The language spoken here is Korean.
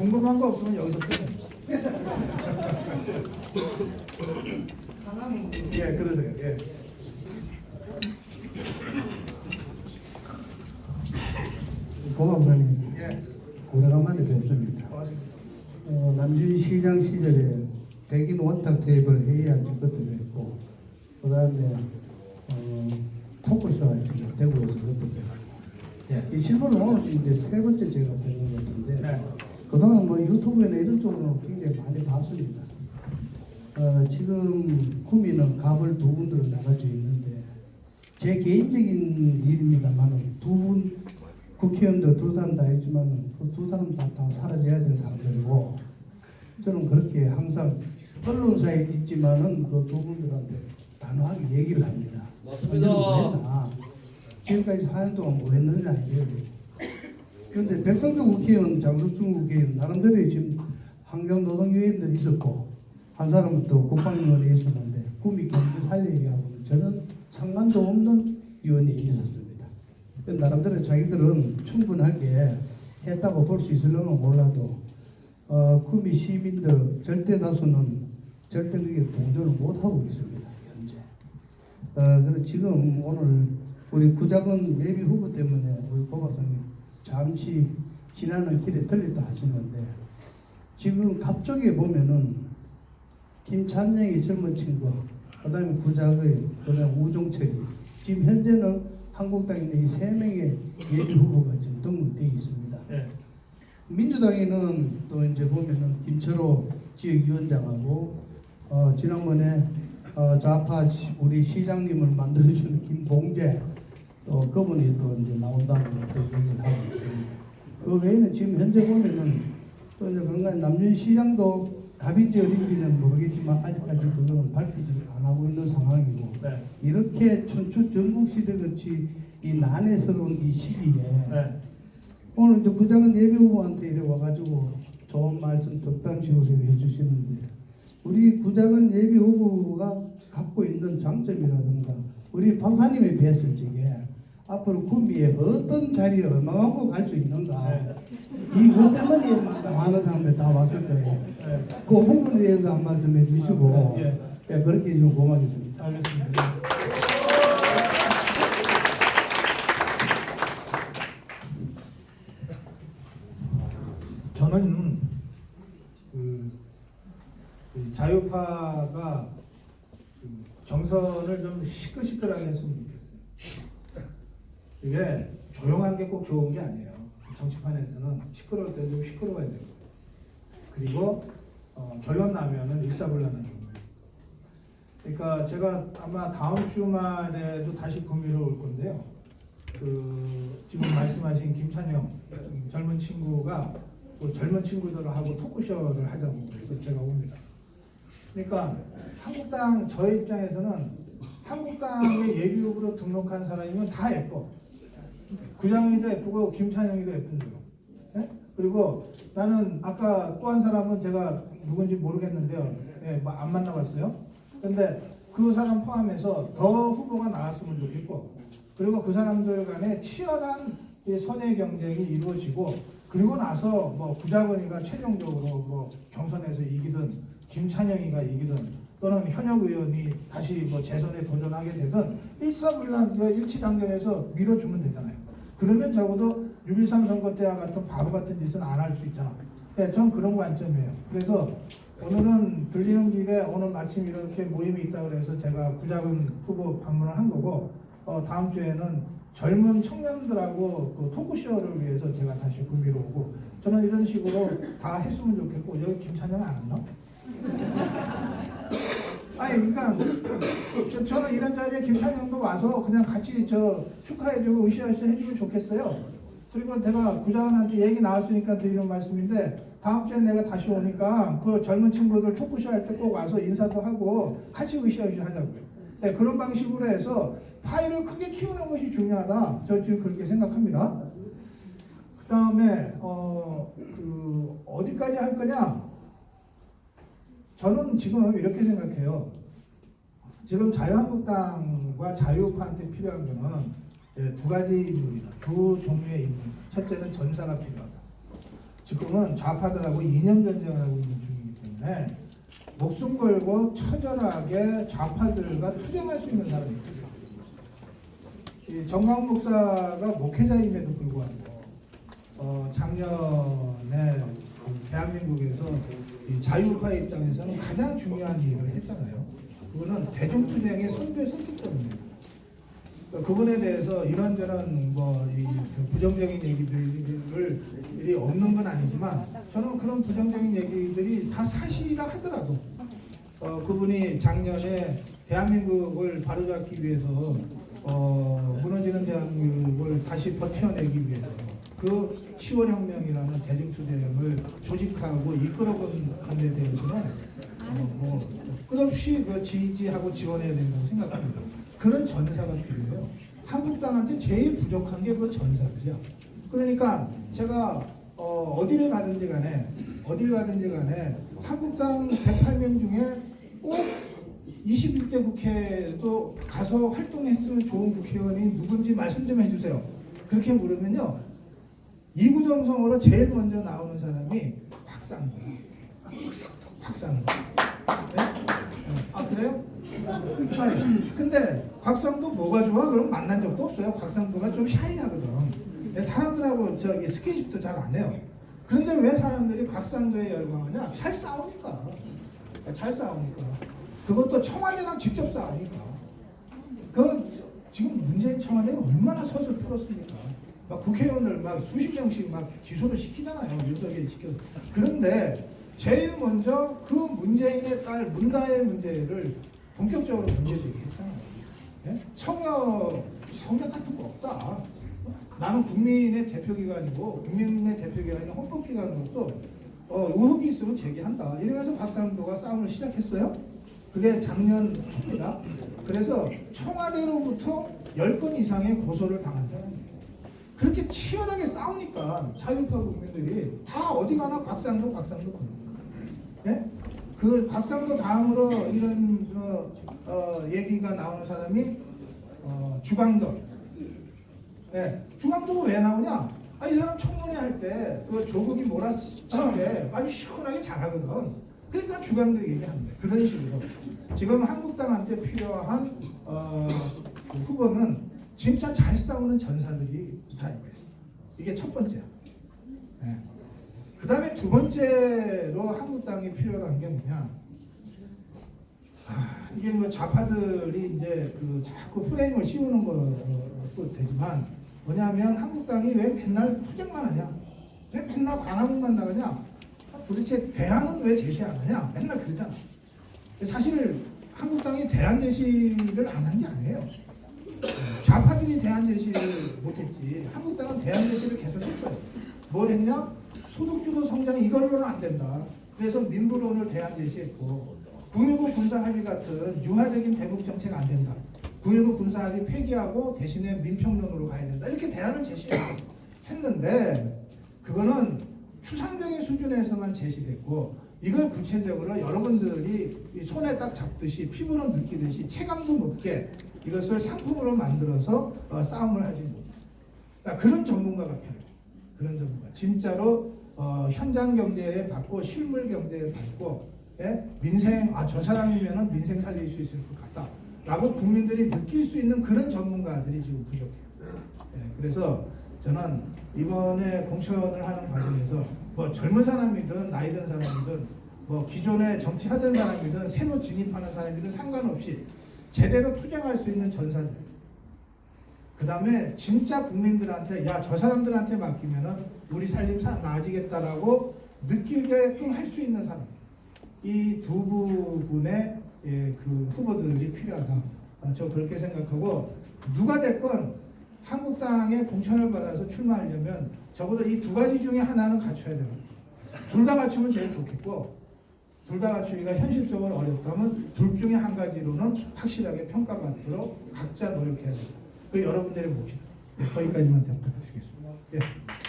궁금한 거 없으면 여기서 끝내. 예, 그러세요. 예. 고맙습니다. 예. 오래간만에 뵙습니다. 어, 남준 시장 시절에 백인 원탁 테이블 회의한 것도 했고, 그 다음에 어, 토크쇼 대구에서 그것도 했고, 예. 이 실물은 오늘 이제 세 번째 제가 뵙는 것 같은데, 네. 그동안 뭐 유튜브나 이런 쪽으로 굉장히 많이 봤습니다. 어, 지금 구미는 갑을 두 군데로 나눠져 있는데 제 개인적인 일입니다만은 두분 국회의원들 두 사람 다 있지만 그 두 사람 다, 다 사라져야 될 사람들이고 저는 그렇게 항상 언론사에 있지만은 그 두 분들한테 단호하게 얘기를 합니다. 맞습니다. 뭐? 지금까지 4년 동안 뭐 했느냐 이거예요. 그런데 백성주 국회의원, 장석준 국회의원 나름대로 지금 환경노동위원들이 있었고 한 사람은 또 국방위원회 있었는데 꿈이 경제 살리기 하고는 전혀 상관도 없는 위원이 있었습니다. 그 나름대로 자기들은 충분하게 했다고 볼 수 있을려면 몰라도 어, 구미 시민들 절대 다수는 절대 그게 동조를 못 하고 있습니다 현재. 어, 그래서 지금 오늘 우리 구작은 예비 후보 때문에 우리 고박사님 잠시 지나는 길에 들렸다 하시는데 지금 갑쪽에 보면은 김찬영이 젊은 친구, 그다음에 구작의 그다음 우종철이 지금 현재는 한국당에 있는 이세 명의 예비 후보가 지금 등록되어 있습니다. 예. 민주당에는 또 이제 보면은 김철호 지역위원장하고 어, 지난번에 어, 좌파 시- 우리 시장님을 만들어주는 김봉재 또 그분이 또 이제 나온다는 또 얘기를 하고 있습니다. 그 외에는 지금 현재 보면은 또 이제 그런가 남준 시장도 답인지 어딘지는 모르겠지만 아직까지 그거는 밝히지 안 하고 있는 상황이고 네. 이렇게 춘추 전국 시대 같이 이 난해스러운 이 시기에 네. 오늘 이제 부장은 예비 후보한테 이래 와가지고 좋은 말씀 덕담식으로 해주시는데 우리 구장은 예비 후보가 갖고 있는 장점이라든가 우리 박사님이 뵀을 적에 앞으로 구미에 어떤 자리에 얼마만큼 갈 수 있는가 네. 이것 때문에 많은 사람들이 다 왔을 거예요. 네. 그 부분에 대해서 한 말씀 해주시고 예. 예, 그렇게 좀 고맙겠습니다. 알겠습니다. 저는 그, 그 자유파가 그 경선을 좀 시끌시끌하게 했으면 좋겠어요. 이게 조용한 게 꼭 좋은 게 아니에요. 정치판에서는 시끄러울 때도 좀 시끄러워야 되고 그리고 어, 결론 나면은 일사불란한 경우. 그러니까 제가 아마 다음 주말에도 다시 구미로 올 건데요. 그 지금 말씀하신 김찬영 음, 젊은 친구가 또 젊은 친구들하고 토크쇼를 하자고 그래서 제가 옵니다. 그러니까 한국당 저의 입장에서는 한국당의 예비 후보로 등록한 사람이면 다 예뻐. 구장이도 예쁘고 김찬영이도 예쁜 줄. 예? 그리고 나는 아까 또 한 사람은 제가 누군지 모르겠는데요. 예, 뭐안 만나봤어요. 근데 그 사람 포함해서 더 후보가 나왔으면 좋겠고, 그리고 그 사람들 간에 치열한 이 선의 경쟁이 이루어지고, 그리고 나서 뭐 구자건이가 최종적으로 뭐 경선에서 이기든 김찬영이가 이기든 또는 현역 의원이 다시 뭐 재선에 도전하게 되든 일사불란 그 일치당전에서 밀어주면 되잖아요. 그러면 적어도 6.13 선거 때와 같은 바보 같은 짓은 안 할 수 있잖아. 네, 전 그런 관점이에요. 그래서 오늘은 들리는 길에 오늘 마침 이렇게 모임이 있다 그래서 제가 구자근 후보 방문을 한 거고 어, 다음 주에는 젊은 청년들하고 그 토크쇼를 위해서 제가 다시 구미로 오고 저는 이런 식으로 다 했으면 좋겠고 여기 김찬영 안 왔나? 아니 그러니까 저, 저는 이런 자리에 김찬영도 와서 그냥 같이 저 축하해주고 으쌰으쌰 해주면 좋겠어요. 그리고 제가 부장한테 얘기 나왔으니까 드리는 말씀인데 다음 주에 내가 다시 오니까 그 젊은 친구들 토크쇼 할 때 꼭 와서 인사도 하고 같이 으쌰으쌰 하자고요. 네, 그런 방식으로 해서 파일을 크게 키우는 것이 중요하다. 저 지금 그렇게 생각합니다. 그 다음에 어, 그 어디까지 할 거냐? 저는 지금 이렇게 생각해요. 지금 자유한국당과 자유파한테 필요한 거는 예, 두 가지 인물이다. 두 종류의 인물. 첫째는 전사가 필요하다. 지금은 좌파들하고 이념 전쟁을 하고 있는 중이기 때문에 목숨 걸고 처절하게 좌파들과 투쟁할 수 있는 사람입니다. 이 정광 목사가 목회자임에도 불구하고 어, 작년에 그 대한민국에서 이 자유파 입장에서는 가장 중요한 일을 했잖아요. 그거는 대중투쟁의 선두에 섰기 때문입니다. 그러니까 그분에 대해서 이런저런 뭐이 그 부정적인 얘기들을 일이 없는 건 아니지만 저는 그런 부정적인 얘기들이 다 사실이라 하더라도 어, 그분이 작년에 대한민국을 바로잡기 위해서 어, 무너지는 대한민국을 다시 버텨내기 위해서 그 10월 혁명이라는 대중투쟁을 조직하고 이끌어본 데 대해서는 어, 뭐 끝없이 그 지지하고 지원해야 된다고 생각합니다. 그런 전사가 필요해요. 한국당한테 제일 부족한 게 그 전사들이야. 그러니까 제가 어, 어디를 가든지 간에 어디를 가든지 간에 한국당 108명 중에 꼭 21대 국회도 가서 활동했으면 좋은 국회의원이 누군지 말씀 좀 해주세요. 그렇게 물으면요. 이구동성으로 제일 먼저 나오는 사람이 박상도예요. 박상도. 네? 아 그래요? 아니, 근데 곽상도 뭐가 좋아? 그럼 만난 적도 없어요. 곽상도가 좀 샤이하거든. 사람들하고 저기 스킨십도 잘 안 해요. 그런데 왜 사람들이 곽상도에 열광하냐? 잘 싸우니까. 잘 싸우니까. 그것도 청와대랑 직접 싸우니까. 그 지금 문재인 청와대가 얼마나 서슬 풀었습니까? 막 국회의원을 막 수십 명씩 막 기소를 시키잖아요. 윤석열이 시켜서. 그런데 제일 먼저 그 문재인의 딸 문다의 문제를 본격적으로 문제 제기했잖아요. 예? 성역 성역 같은 거 없다. 나는 국민의 대표기관이고 국민의 대표기관이 헌법기관으로서 어, 의혹이 있으면 제기한다. 이러면서 박상도가 싸움을 시작했어요. 그게 작년 초입니다. 그래서 청와대로부터 10건 이상의 고소를 당한 사람이에요. 그렇게 치열하게 싸우니까 자유파 국민들이 다 어디 가나 곽상도 곽상도 거 예? 그 곽상도 다음으로 이런 어, 어, 얘기가 나오는 사람이 어, 주광덕. 네, 주광덕은 왜 나오냐? 아, 이 사람 청문회 할 때 그 조국이 몰아칠 때 아주 시원하게 잘하거든. 그러니까 주광덕 얘기하는 거예요. 그런 식으로. 지금 한국당한테 필요한 어, 그 후보는 진짜 잘 싸우는 전사들이 다. 이게 첫 번째야. 네. 그 다음에 두 번째로 한국당이 필요한 게 뭐냐? 아, 이게 뭐 좌파들이 이제 그 자꾸 프레임을 씌우는 것도 되지만 뭐냐면 한국당이 왜 맨날 투쟁만 하냐? 왜 맨날 광화문만 나가냐? 아, 도대체 대안은 왜 제시 안 하냐? 맨날 그러잖아. 사실 한국당이 대안 제시를 안 한 게 아니에요. 좌파들이 대안 제시를 못했지. 한국당은 대안 제시를 계속했어요. 뭘 했냐? 소득주도 성장 이걸로는 안 된다. 그래서 민부론을 대안 제시했고 9.19 군사 합의 같은 유화적인 대북 정책 안 된다. 9.19 군사 합의 폐기하고 대신에 민평론으로 가야 된다. 이렇게 대안을 제시했는데 그거는 추상적인 수준에서만 제시됐고 이걸 구체적으로 여러분들이 이 손에 딱 잡듯이 피부로 느끼듯이 체감도 높게 이것을 상품으로 만들어서 어, 싸움을 하지 못해. 그러니까 그런 전문가가 필요해요. 그런 전문가. 진짜로 어, 현장 경제에 받고 실물 경제에 받고 예? 민생 아 저 사람이면은 민생 살릴 수 있을 것 같다라고 국민들이 느낄 수 있는 그런 전문가들이 지금 부족해요. 예, 그래서 저는 이번에 공천을 하는 과정에서 뭐 젊은 사람이든 나이 든 사람이든 뭐 기존에 정치하던 사람이든 새로 진입하는 사람이든 상관없이 제대로 투쟁할 수 있는 전사들. 그 다음에 진짜 국민들한테 야 저 사람들한테 맡기면은 우리 살림 사 나아지겠다라고 느끼게끔 할 수 있는 사람. 이두 부분의 예, 그 후보들이 필요하다. 아, 저 그렇게 생각하고 누가 됐건 한국당에 공천을 받아서 출마하려면 적어도 이 두 가지 중에 하나는 갖춰야 돼요. 둘 다 갖추면 제일 좋겠고 둘 다 갖추기가 현실적으로 어렵다면 둘 중에 한 가지로는 확실하게 평가받도록 각자 노력해야 돼요. 그 여러분들의 몫이다. 네, 거기까지만 대답하시겠습니다. 예.